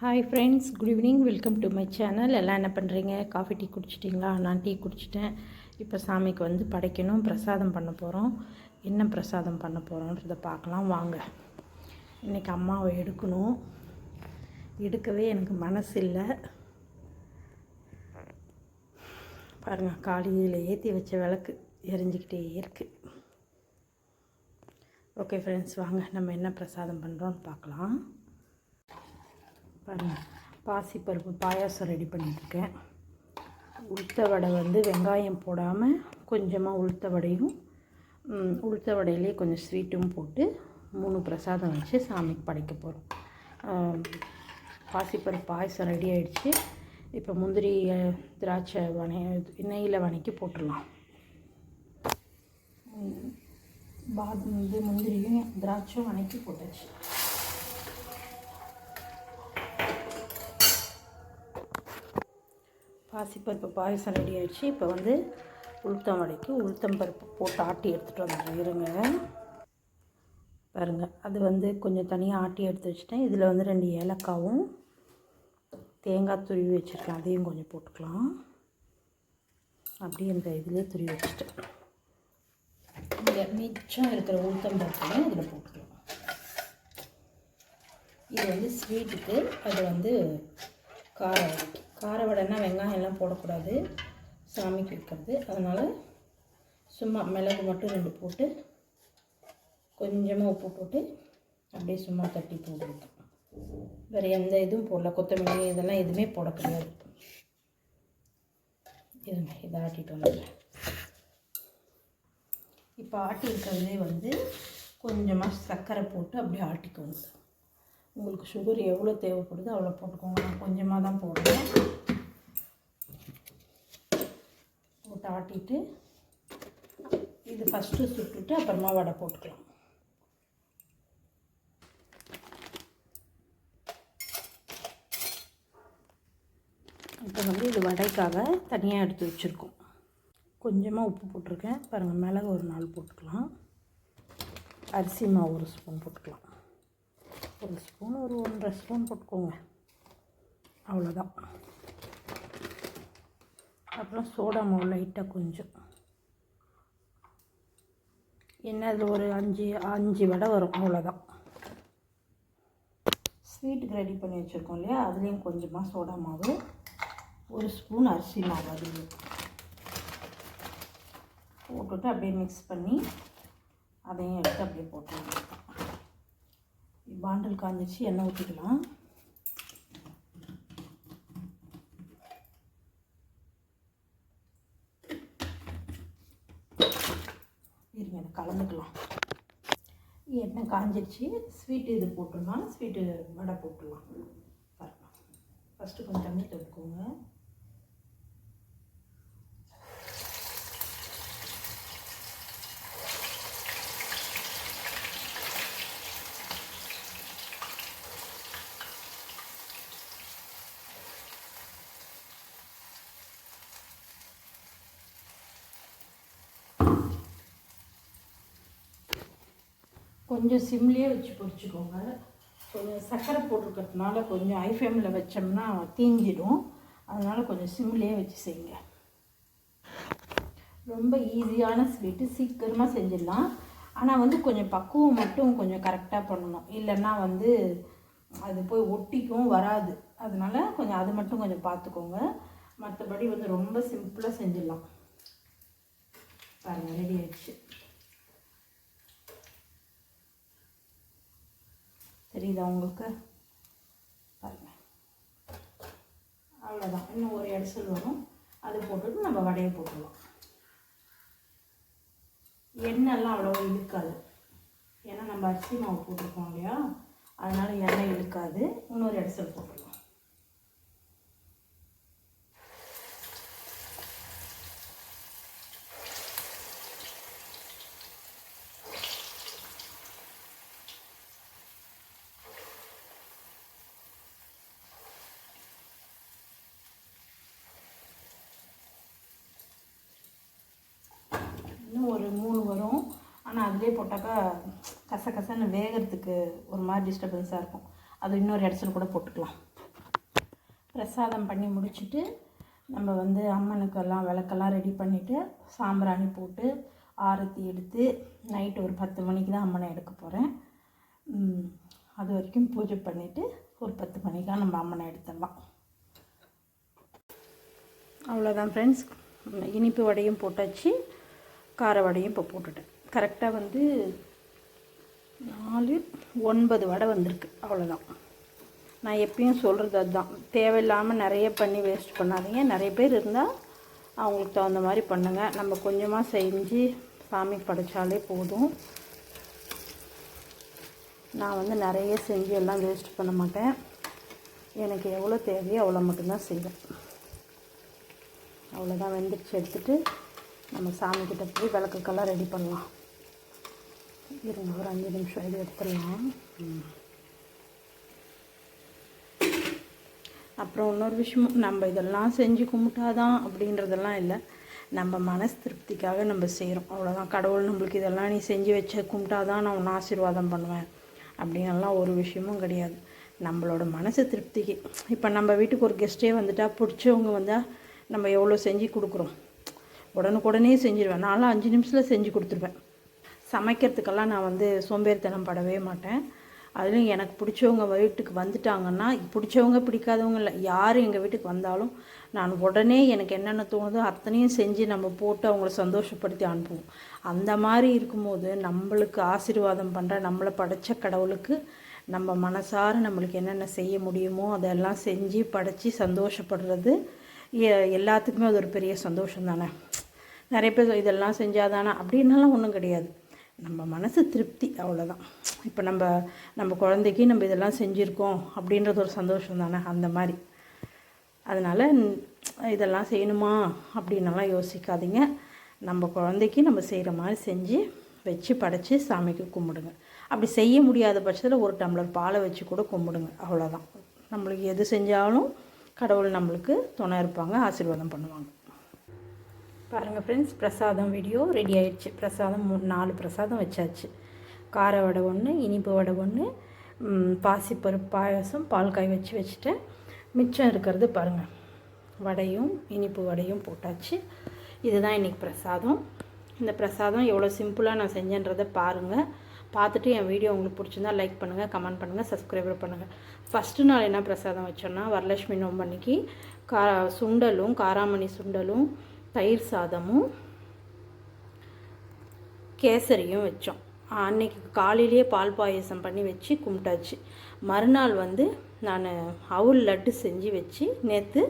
Hi friends good evening welcome to my channel எல்லாம் என்ன பண்ணுறீங்க காஃபி டீ குடிச்சிட்டிங்களா? நான் டீ குடிச்சிட்டேன். இப்போ சாமிக்கு வந்து படைக்கணும் பிரசாதம் பண்ண போகிறோம் என்ன பிரசாதம் பண்ண போகிறோன்றதை பார்க்கலாம். வாங்க. இன்றைக்கி அம்மாவை எடுக்கணும். எடுக்கவே எனக்கு மனசு இல்லை பாருங்கள் காலையில் ஏற்றி வச்ச விளக்கு எரிஞ்சிக்கிட்டே இருக்குது ஓகே ஃப்ரெண்ட்ஸ் வாங்க. நம்ம என்ன பிரசாதம் பண்ணுறோன்னு பார்க்கலாம். பாருங்கள் பாசிப்பருப்பு பாயாசம் ரெடி பண்ணியிருக்கேன் உளுத்த வடை வந்து வெங்காயம் போடாமல் கொஞ்சமாக உளுத்த வடையும் உளுத்த வடையிலே கொஞ்சம் ஸ்வீட்டும் போட்டு மூணு பிரசாதம் வச்சு சாமிக்கு படைக்க போகிறோம் பாசிப்பருப்பு பாயசம் ரெடி ஆகிடுச்சு இப்போ முந்திரி திராட்சை வனை நெய்யில் வணக்கி போட்டுடலாம். பாத் வந்து முந்திரியும் திராட்சையும் வணக்கி போட்டாச்சு. பாசிப்பருப்பு பாயசம் ரெடி ஆயிடுச்சு. இப்போ வந்து உளுத்தம் வடைக்கு உளுத்தம் பருப்பு போட்டு ஆட்டி எடுத்துகிட்டு வந்துடுறேன். இருங்க. பாருங்கள் அது வந்து கொஞ்சம் தனியாக ஆட்டி எடுத்து வச்சுட்டேன். இதில் வந்து ரெண்டு ஏலக்காவும் தேங்காய் துருவி வச்சுருக்கேன். அதையும் கொஞ்சம் போட்டுக்கலாம். அப்படியே இந்த இதிலே துருவி வச்சுட்டேன். இந்த மிச்சம் இருக்கிற உளுத்தம் பருப்பையும் இதில் போட்டுக்கலாம். இது வந்து ஸ்வீட்டுக்கு அது வந்து கார கார வடைன்னா வெங்காயம் எல்லாம் போடக்கூடாது. சாமிக்கு வைக்கிறது அதனால் சும்மா மிளகு மட்டும் ரெண்டு போட்டு கொஞ்சமாக உப்பு போட்டு அப்படியே சும்மா தட்டி போட்டுருக்கேன் வேறு எந்த இதுவும் போடல. கொத்தமல்லி இதெல்லாம் எதுவுமே போட கிடையாது இருங்க இதை ஆட்டிட்டு வந்துடுறேன். இப்போ ஆட்டி இருக்கிறதுலே வந்து கொஞ்சமாக சர்க்கரை போட்டு அப்படியே ஆட்டிக்கணும் உங்களுக்கு சுகர் எவ்வளோ தேவைப்படுதோ அவ்வளோ போட்டுக்கோங்க. நான் கொஞ்சமாக தான் போடுவேன் போட்டு ஆட்டிட்டு இது ஃபஸ்ட்டு சுட்டுட்டு அப்புறமா வடை போட்டுக்கலாம். இப்போ வந்து இது வடைக்காக தனியாக எடுத்து வச்சுருக்கோம். கொஞ்சமாக உப்பு போட்டிருக்கேன். பாருங்கள் மிளகு ஒரு நாள் போட்டுக்கலாம். அரிசி மாவு ஒரு ஸ்பூன் போட்டுக்கலாம். ஒரு ஸ்பூன் ஒரு ஒன்றரை ஸ்பூன் போட்டுக்கோங்க. அவ்வளோதான் அப்புறம் சோடா மாவு லைட்டாக கொஞ்சம். என்ன அதில் ஒரு அஞ்சு அஞ்சு வடை வரும். அவ்வளோதான் ஸ்வீட்டுக்கு ரெடி பண்ணி வச்சுருக்கோம் இல்லையா? அதுலேயும் கொஞ்சமாக சோடா மாவு ஒரு ஸ்பூன் அரிசி மாவு அதுலேயும். போட்டுட்டு அப்படியே மிக்ஸ் பண்ணி அதையும் எடுத்து அப்படியே போட்டுருவோம் பாண்டல் காஞ்சிச்சு எண்ணெய் ஊற்றிக்கலாம் இருங்க இதை கலந்துக்கலாம். எண்ணெய் காஞ்சிருச்சு ஸ்வீட்டு இது போட்டோம்னா ஸ்வீட்டு வடை போட்டுடலாம். பாருங்க. ஃபஸ்ட்டு கொஞ்சம் தண்ணி தொட்டுக்கோங்க கொஞ்சம் சிம்லேயே வச்சு பொரிச்சுக்கோங்க கொஞ்சம் சர்க்கரை போட்டிருக்கிறதுனால கொஞ்சம் ஐ வச்சோம்னா தீஞ்சிடும் அதனால் கொஞ்சம் சிம்லேயே வச்சு செய்யுங்க. ரொம்ப ஈஸியான ஸ்வீட்டு. சீக்கிரமாக செஞ்சிடலாம். ஆனால் வந்து கொஞ்சம் பக்குவம் மட்டும் கொஞ்சம் கரெக்டாக பண்ணணும். இல்லைன்னா வந்து அது போய் ஒட்டிக்கும் வராது. அதனால் கொஞ்சம் அது மட்டும் கொஞ்சம் பார்த்துக்கோங்க மற்றபடி வந்து ரொம்ப சிம்பிளாக செஞ்சிடலாம். பாருங்கள் ரெடி ஆயிடுச்சு தெரியுதா உங்களுக்கு பாருங்க அவ்வளோதான் இன்னும் ஒரு இடசல் வரும் அது போட்டுட்டு நம்ம வடையை போட்டுடலாம் எண்ணெய்லாம் அவ்வளோவா இழுக்காது ஏன்னா நம்ம அரிசி மாவு போட்டிருக்கோம் இல்லையா அதனால எண்ணெய் இழுக்காது இன்னொரு இடத்துல போட்டுடலாம் இன்னும் ஒரு மூணு வரும். ஆனால் அதிலே போட்டாக்கா கச கசன்னு வேகிறதுக்கு ஒரு மாதிரி டிஸ்டர்பன்ஸாக இருக்கும். அது இன்னொரு இடத்துல கூட போட்டுக்கலாம். பிரசாதம் பண்ணி முடிச்சுட்டு நம்ம வந்து அம்மனுக்கெல்லாம் விளக்கெல்லாம் ரெடி பண்ணிவிட்டு சாம்பிராணி போட்டு ஆரத்தி எடுத்து நைட்டு ஒரு பத்து மணிக்கு தான் அம்மனை எடுக்க போகிறேன் அது வரைக்கும் பூஜை பண்ணிவிட்டு ஒரு பத்து மணிக்காக நம்ம அம்மனை எடுத்துடலாம். அவ்வளோதான் ஃப்ரெண்ட்ஸ் இனிப்பு வடையும் போட்டாச்சு. கார வடையும் இப்போ போட்டுட்டேன். கரெக்டாக வந்து நாலு ஒன்பது வடை வந்திருக்கு. அவ்வளோதான் நான் எப்பயும் சொல்கிறது அதுதான். தேவையில்லாமல் நிறைய பண்ணி வேஸ்ட் பண்ணாதீங்க. நிறைய பேர் இருந்தால் அவங்களுக்கு தகுந்த மாதிரி பண்ணுங்கள் நம்ம கொஞ்சமாக செஞ்சு சாமி படைச்சாலே போதும். நான் வந்து நிறைய செஞ்சு எல்லாம் வேஸ்ட் பண்ண மாட்டேன். எனக்கு எவ்வளோ தேவையோ அவ்வளோ மட்டும்தான் செய்வேன். அவ்வளோதான் வெந்துடுச்சு எடுத்துகிட்டு நம்ம சாமிக்கிட்ட போய் விளக்குக்கெல்லாம் ரெடி பண்ணலாம். இருங்க ஒரு அஞ்சு நிமிஷம் இது எடுத்துடலாம். அப்புறம் இன்னொரு விஷயமும் நம்ம இதெல்லாம் செஞ்சு கும்பிட்டாதான் அப்படின்றதெல்லாம் இல்லை. நம்ம மனசு திருப்திக்காக நம்ம செய்கிறோம் அவ்வளோதான் கடவுள் நம்மளுக்கு இதெல்லாம் நீ செஞ்சு வச்ச கும்பிட்டாதான் நான் உன்னை ஆசீர்வாதம் பண்ணுவேன். அப்படின்லாம் ஒரு விஷயமும் கிடையாது. நம்மளோட மனசு திருப்திக்கு. இப்போ நம்ம வீட்டுக்கு ஒரு கெஸ்ட்டே வந்துட்டால் பிடிச்சவங்க வந்தால் நம்ம எவ்வளோ செஞ்சு கொடுக்குறோம்? உடனுக்குடனே செஞ்சிடுவேன் நான்லாம் அஞ்சு நிமிஷத்தில் செஞ்சு கொடுத்துருவேன். சமைக்கிறதுக்கெல்லாம் நான் வந்து சோம்பேறித்தனம் படவே மாட்டேன். அதுலேயும் எனக்கு பிடிச்சவங்க வீட்டுக்கு வந்துட்டாங்கன்னா பிடிச்சவங்க பிடிக்காதவங்க இல்லை யார் எங்கள் வீட்டுக்கு வந்தாலும் நான் உடனே எனக்கு என்னென்ன தோணுதோ அத்தனையும் செஞ்சு நம்ம போட்டு அவங்கள சந்தோஷப்படுத்தி அனுப்புவோம். அந்த மாதிரி இருக்கும்போது நம்மளுக்கு ஆசீர்வாதம் பண்ணுற நம்மளை படைத்த கடவுளுக்கு நம்ம மனசார நம்மளுக்கு என்னென்ன செய்ய முடியுமோ அதெல்லாம் செஞ்சு படைச்சி சந்தோஷப்படுறது எல்லாத்துக்குமே அது ஒரு பெரிய சந்தோஷம் தானே. நிறைய பேர் இதெல்லாம் செஞ்சால் தானே அப்படின்னாலாம் ஒன்றும் கிடையாது. நம்ம மனசு திருப்தி அவ்வளோதான் இப்போ நம்ம நம்ம குழந்தைக்கு நம்ம இதெல்லாம் செஞ்சுருக்கோம் அப்படின்றது ஒரு சந்தோஷம் தானே அந்த மாதிரி. அதனால் இதெல்லாம் செய்யணுமா? அப்படின்னலாம் யோசிக்காதீங்க. நம்ம குழந்தைக்கு நம்ம செய்கிற மாதிரி செஞ்சு வச்சு படைச்சி சாமிக்கு கும்பிடுங்க. அப்படி செய்ய முடியாத பட்சத்தில் ஒரு டம்ளர் பாலை வச்சு கூட கும்பிடுங்க அவ்வளோதான் நம்மளுக்கு எது செஞ்சாலும் கடவுள் நம்மளுக்கு துணை இருப்பாங்க ஆசீர்வாதம் பண்ணுவாங்க. பாருங்கள் ஃப்ரெண்ட்ஸ் பிரசாதம் வீடியோ ரெடி ஆயிடுச்சு. பிரசாதம் மூணு நாலு பிரசாதம் வச்சாச்சு. கார வடை ஒன்று இனிப்பு வடை ஒன்று பாசிப்பருப்பு பாயசம் பால் காய் வச்சு வச்சுட்டேன் மிச்சம் இருக்கிறது பாருங்கள் வடையும் இனிப்பு வடையும் போட்டாச்சு. இதுதான் இன்றைக்கி பிரசாதம். இந்த பிரசாதம் எவ்வளோ சிம்பிளாக நான் செஞ்சேன்றதை பாருங்கள் பார்த்துட்டு என் வீடியோ உங்களுக்கு பிடிச்சிருந்தா லைக் பண்ணுங்கள் கமெண்ட் பண்ணுங்கள் சப்ஸ்கிரைபர் பண்ணுங்கள் ஃபஸ்ட்டு நாள் என்ன பிரசாதம் வச்சோன்னா வரலட்சுமி நோம்பன்னைக்கு கா சுண்டலும் காராமணி சுண்டலும் தயிர் சாதமும் கேசரியும் வச்சோம். அன்னைக்கு காலையிலேயே பால் பாயசம் பண்ணி வச்சு கும்பிட்டாச்சு. மறுநாள் வந்து நான் அவுள் லட்டு செஞ்சு வச்சு நேற்று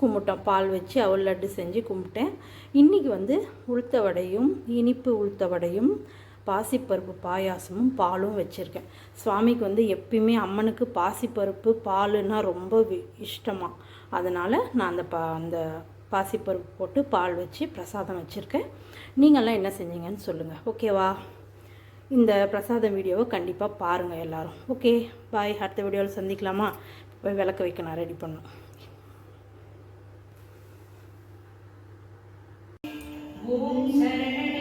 கும்பிட்டோம். பால் வச்சு அவள் லட்டு செஞ்சு கும்பிட்டேன். இன்றைக்கி வந்து உளுத்த வடையும் இனிப்பு உளுத்த வடையும் பாசிப்பருப்பு பாயாசமும் பாலும் வச்சுருக்கேன். சுவாமிக்கு வந்து எப்பயுமே அம்மனுக்கு பாசிப்பருப்பு பாலுன்னா ரொம்ப இஷ்டமாக அதனால் நான் அந்த பா அந்த பாசிப்பருப்பு போட்டு பால் வச்சு பிரசாதம் வச்சுருக்கேன். நீங்கள்லாம் என்ன செஞ்சீங்கன்னு சொல்லுங்கள் ஓகேவா? இந்த பிரசாதம் வீடியோவை கண்டிப்பாக பாருங்கள் எல்லோரும். Okay bye. அடுத்த வீடியோவில் சந்திக்கலாமா? போய் விளக்க வைக்க நான் ரெடி பண்ணும் ஓம் தருவாய்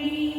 happy.